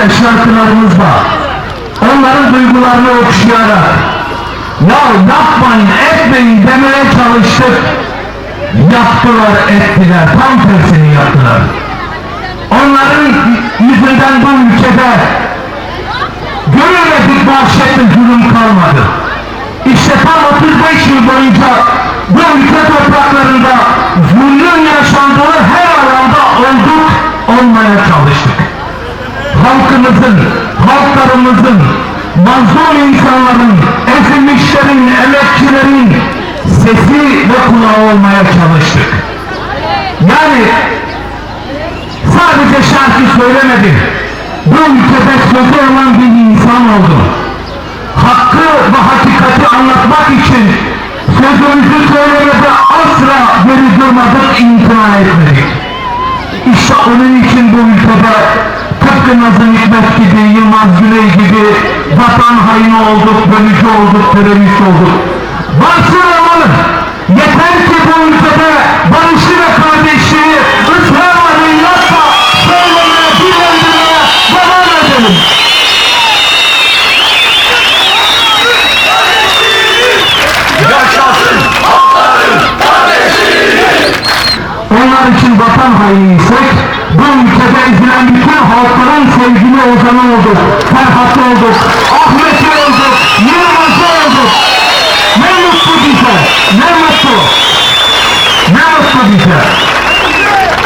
sesimizle, şarkılarımızla onların duygularını okşayarak ya yapmayın, etmeyin demeye çalıştık. Yaptılar, ettiler. Tam tersini yaptılar. Onların yüzünden bu ülkede görülmedik vahşetli zulüm kalmadı. İşte tam 35 yıl boyunca bu ülke topraklarında zulmün yaşandığı her alanda olduk, olmaya çalıştık. Halkımızın, halklarımızın, mazlum insanların, ezilmişlerin, emekçilerin sesi ve kulağı olmaya çalıştık. Yani sadece şarkı söylemedim. Bu ülkede sözü olan bir insan oldum. Hakkı ve hakikati anlatmak için sözümüzü söylemede asla geri durmadık, imtina etmedik. İşte onun için bu ülkede tıpkı Nazım Hikmet gibi, Yılmaz Güney gibi vatan haini olduk, bölücü olduk, terörist olduk. Varsın olalım. Yeter ki bu ülkede barışı ve kardeşliği ısrarla inatla söylemeye, dillendirmeye devam edelim. Yaşasın halkların kardeşliği. Onlar için vatan hainiysek, bu ülkede ezilen bütün halkların sevgili ozanı olduk, Ferhat olduk, Ahmet'i olduk, Yılmaz'ı olduk. Ne mutlu bize, ne mutlu. Ne mutlu bize.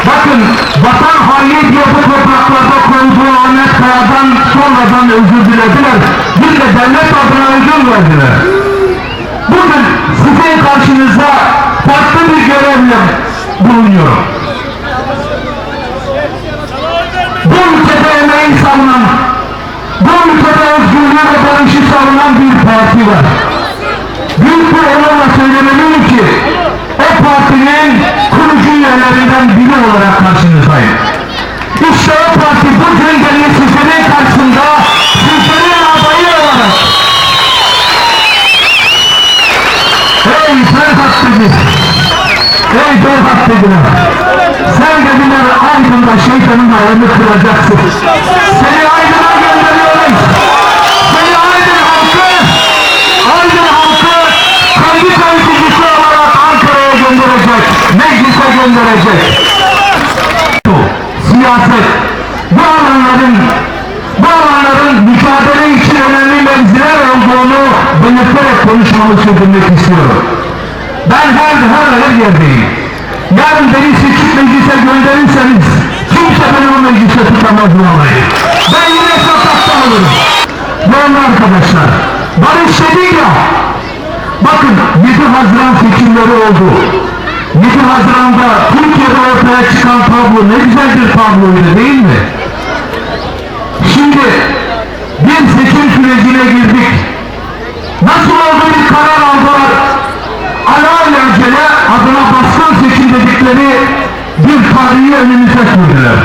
Bakın, vatan haini diye bu topraklarda koyduğu Ahmet Kaya'dan sonradan özür dilediler. Bir de devlet adına özür verdiler. Bugün sizin karşınızda farklı bir görevle bulunuyorum. Savunan, bu ülkede özgürlüğü ve barışı savunan bir parti var. Büyük bir onurla söylemeliyim ki, o partinin kurucu üyelerinden biri olarak karşınızdayım. İşte o parti bugün beni sizlerin karşısında, sizlerin adayı olarak Ey Ferhat dedi. Ey Ferhat dediler. Sen dediler Aydın'da şeytanın ayağını kıracaksın. Seni Aydın'a gönderiyoruz. Seni Aydın halkı, Aydın halkı kendi temsilcisi olarak Ankara'ya gönderecek. Meclise gönderecek. Siyaset, bu alanların bu alanların mücadele için önemli mevziler olduğunu belirterek konuşmamı sürdürmek istiyorum. Ben her her her yerdeyim. Yarın beni seçip meclise gönderirseniz kimse beni o meclise tutamaz vallahi. Ben yine sokakta olurum. Değerli arkadaşlar, barış dedik ya, bakın 7 Haziran seçimleri oldu. 7 Haziran'da Türkiye'de ortaya çıkan tablo ne güzel bir tabloydu değil mi? Şimdi bir seçim sürecine girdik. Nasıl oldu bir karar aldılar? Alelacele adına baskın dedikleri bir tarihi önümüze sürdüler.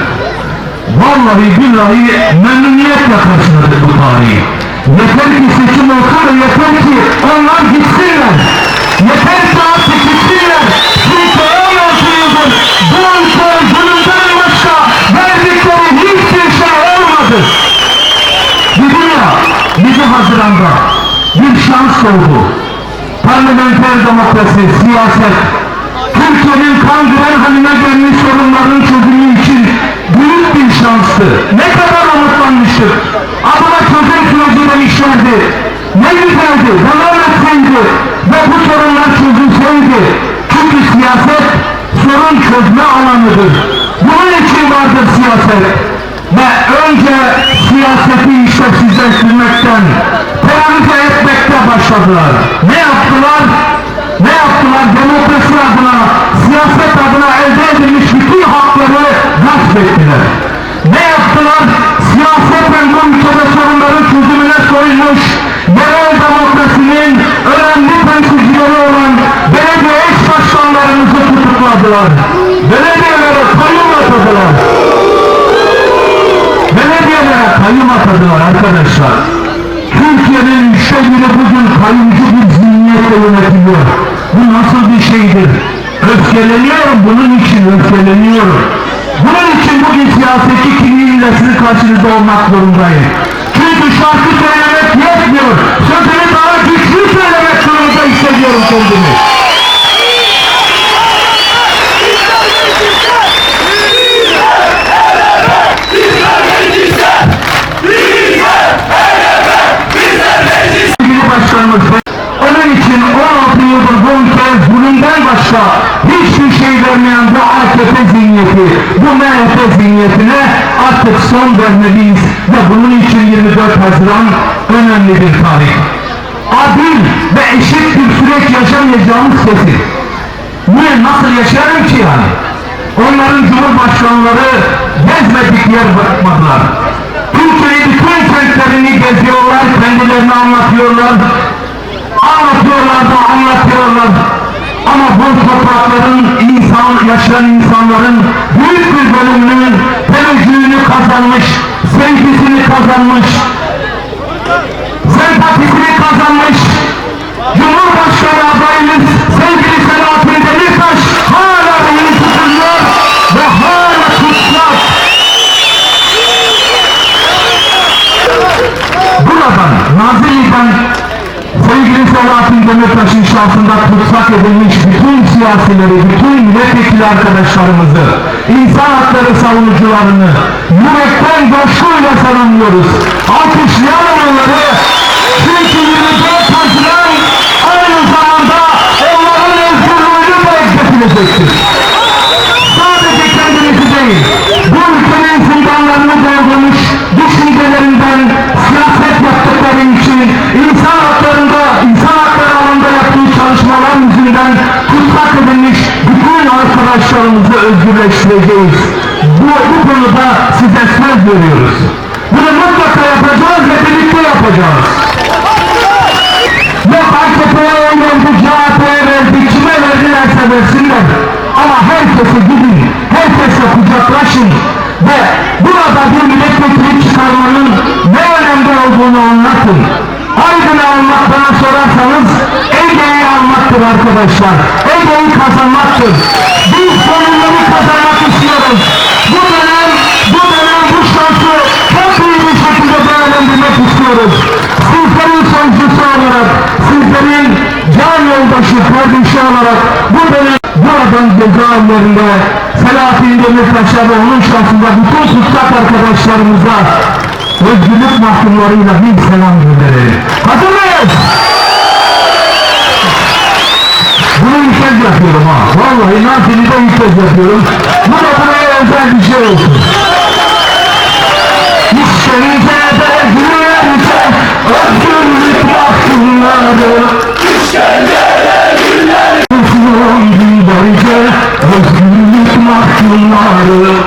Vallahi billahi memnuniyetle karşıladık bu tarihi. Yeter ki seçim olsun da yeter ki onlar gitsinler. Yeter ki artık gitsinler. Çünkü 16 yıldır bu ülke zulümden başka verdikleri hiçbir şey olmadı. Dedim ya 7 Haziran'da bir şans oldu. Parlamenter demokrasi, siyaset, Türkiye'nin kan güven haline gelmiş sorunların çözümü için büyük bir şanstı. Ne kadar umutlanmıştık. Adına çözüm süreci demişlerdi. Ne güzeldi, devam etseydi ve bu sorunlar çözülseydi. Çünkü siyaset sorun çözme alanıdır. Bunun için vardır siyaset ve önce siyaseti işlevsizleştirmekten, terörize etmekte başladılar. Ne yaptılar? Ne yaptılar? Demokrasi adına, siyaset adına elde edilmiş bütün hakları gasp ettiler. Ne yaptılar? Siyaseten bu ülkede sorunların çözümüne soyunmuş, yerel demokrasinin önemli temsilcileri olan belediye eş başkanlarımızı tutukladılar. Belediyelere kayyum atadılar. Belediyelere kayyum atadılar arkadaşlar. Türkiye'nin biri bugün kayyumcu bir yönetiliyor. Bu nasıl bir şeydir? Öfkeleniyorum bunun için öfkeleniyorum. Bunun için bugün siyaseti kimliğiyle sizin karşınızda olmak zorundayım. Çünkü şarkı söylemek yetmiyor. Sözünü daha güçlü söylemek zorunda hissediyorum kendimi. Başkanımız için 16 yıldır ülkeye zulümden başka hiçbir şey vermeyen bu AKP zihniyeti, bu MHP zihniyetine artık son vermeliyiz ve bunun için 24 Haziran önemli bir tarih. Adil ve eşit bir süreç yaşamayacağımız kesin. Niye, nasıl yaşarım ki yani? Onların cumhurbaşkanları gezmedik yer bırakmadılar. Türkiye'nin bütün kentlerini geziyorlar, kendilerini anlatıyorlar. Anlatıyorlar da anlatıyorlar. Ama bu toprakların insan, yaşayan insanların büyük bir bölümünün teveccühünü kazanmış, sevgisini kazanmış, sempatisini kazanmış Cumhurbaşkanı adayımız sevgili Selahattin siyasileri, bütün milletvekili arkadaşlarımızı, insan hakları savunucularını yürekten coşkuyla selamlıyoruz. Alkışlayalım onları. Bu, bu konuda size söz veriyoruz. Bunu mutlaka yapacağız ve birlikte yapacağız. Yok AKP'ye oy verdi, CHP'ye verdi, kime verdilerse versinler. Ama herkese gidin, herkese kucaklaşın ve burada bir milletvekili çıkarmanın ne önemli olduğunu anlatın. Aydın'ı almak bana sorarsanız Ege'yi almaktır arkadaşlar. Ege'yi kazanmaktır. Biz sonunları kazanmak istiyoruz. Değerlendirmek istiyoruz. Sizlerin sözcüsü olarak, sizlerin can yoldaşı, kardeşi olarak bu dönem buradan cezaevlerinde Selahattin Demirtaş'a ve onun şahsında bütün tutsak arkadaşlarımıza özgürlük mahkumlarıyla bir selam gönderelim. Hazır mıyız? Bunu ilk kez yapıyorum ha. Vallahi Nazilli'de ilk kez yapıyorum. Bu da buraya özel bir şey olsun. Gülerse özgürlük mahkumları Sarısın günlerce özgürlük mahkumları